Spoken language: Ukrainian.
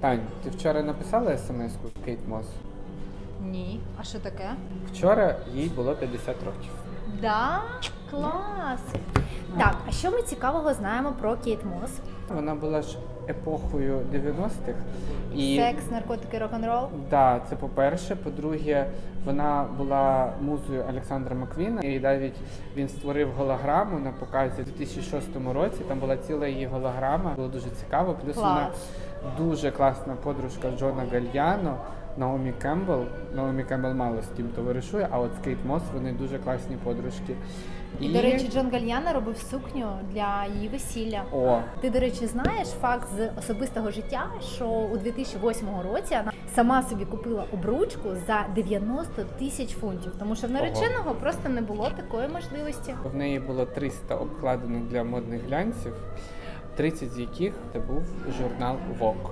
Тань, ти вчора написала смс-ку Кейт Мос? Ні. А що таке? Вчора їй було 50 років. Да? Клас! Так, що ми цікавого знаємо про Кейт Мос? Вона була ж епохою 90-х. І Секс, наркотики, рок-н-рол? Да, це по-перше. По-друге, вона була музою Олександра Маквіна, і навіть він створив голограму на показі у 2006 році. Там була ціла її голограма. Було дуже цікаво. Плюс вона дуже класна подружка Джона Гальяно. Наомі Кембл. Наомі Кембл мало з ким товаришує, а от з Кейт Мос вони дуже класні подружки. І, до речі, Джон Гальяна робив сукню для її весілля. О, Ти, до речі, знаєш факт з особистого життя, що у 2008 році вона сама собі купила обручку за 90 тисяч фунтів, тому що в нареченого просто не було такої можливості. в неї було 300 обкладинок для модних глянців, 30 з яких це був журнал Vogue.